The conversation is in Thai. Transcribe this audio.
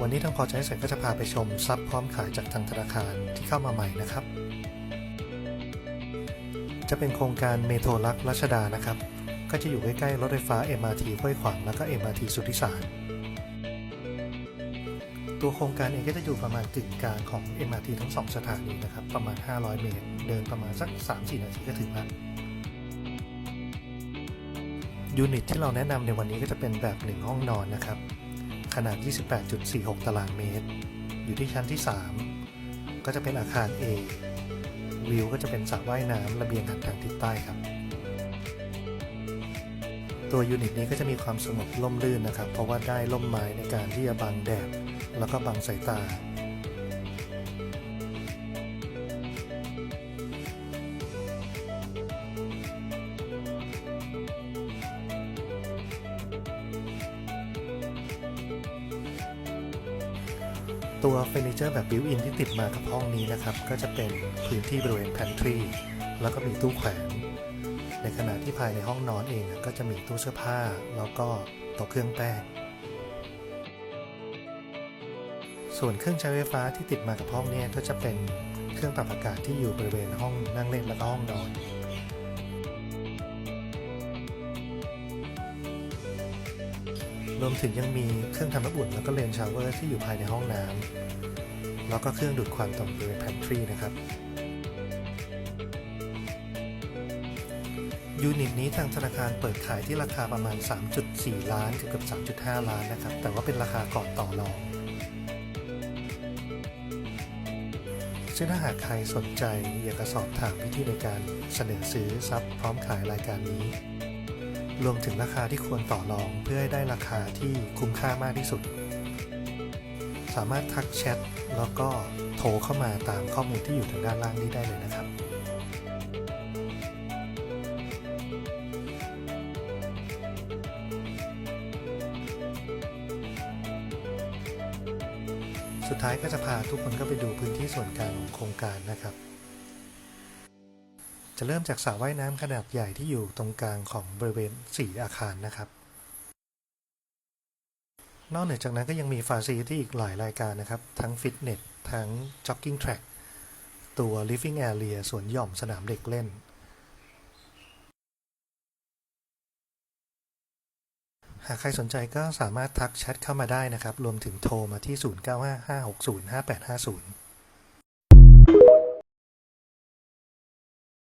วันนี้ทางพอใจเสร็จก็จะพาไปชมซับพร้อมขายจากทางธนาคารที่เข้ามาใหม่นะครับ จะเป็นโครงการเมโทรลักรัชดานะครับ ก็จะอยู่ใกล้ๆรถไฟฟ้า MRT ห้วยขวางแล้วก็ MRT สุทธิสาร ตัวโครงการเองก็จะอยู่ประมาณกึ่งกลางของ MRT ทั้งสองสถานีนะครับ ประมาณ 500 เมตร เดินประมาณสัก 3-4 นาทีก็ถึงแล้วยูนิตที่เราแนะนำในวันนี้ก็จะเป็นแบบ 1 ห้องนอนนะครับ ขนาด 28.46 ตารางเมตร อยู่ที่ชั้นที่ 3 ก็จะเป็นอาคาร A วิวก็จะเป็นสระว่ายน้ำระเบียงหันทางทิศใต้ครับ ตัวยูนิตนี้ก็จะมีความสงบร่มรื่นนะครับ เพราะว่าได้ร่มไม้ในการที่จะบังแดดแล้วก็บังสายตา ตัวเฟอร์นิเจอร์แบบบิวอินที่ติดมากับห้องนี้นะครับ ก็จะเป็นพื้นที่บริเวณ pantry แล้วก็มีตู้แขวน ในขณะที่ภายในห้องนอนเองก็จะมีตู้เสื้อผ้า แล้วก็โต๊ะเครื่องแป้ง ส่วนเครื่องใช้ไฟฟ้าที่ติดมากับห้องนี่ยก็จะเป็นเครื่องปรับอากาศที่อยู่บริเวณห้องนั่งเล่นแล้วก็ห้องนอน รวมถึงยังมีเครื่องทำน้ำอุ่นแล้วก็เลนชาวเวอร์ที่อยู่ภายในห้องน้ำแล้วก็เครื่องดูดควันตรงบริเวณ pantry นะครับยูนิตนี้ทางธนาคารเปิดขายที่ราคาประมาณ 3.4 ล้านเกือบ 3.5 ล้านนะครับ แต่ว่าเป็นราคาก่อนต่อรองซึ่งถ้าหากใครสนใจอยากจะสอบถามวิธีในการเสนอซื้อซับพร้อมขายรายการนี้ รวมถึงราคาที่ควรต่อรองเพื่อให้ได้ราคาที่คุ้มค่ามากที่สุด สามารถทักแชทแล้วก็โทรเข้ามาตามข้อมูลที่อยู่ทางด้านล่างนี้ได้เลยนะครับสุดท้ายก็จะพาทุกคนก็ไปดูพื้นที่ส่วนกลางของโครงการนะครับ จะเริ่มจากสระว่ายน้ำขนาดใหญ่ที่อยู่ตรงกลางของบริเวณ 4 อาคารนะครับ นอกเหนือจากนั้นก็ยังมีฟาซิลิตี้อีกหลายรายการนะครับ ทั้งฟิตเนสทั้งจ็อกกิ้งแทร็กตัว living area สวนหย่อมสนามเด็กเล่น หากใครสนใจก็สามารถทักแชทเข้ามาได้นะครับ รวมถึงโทรมาที่ 0955605850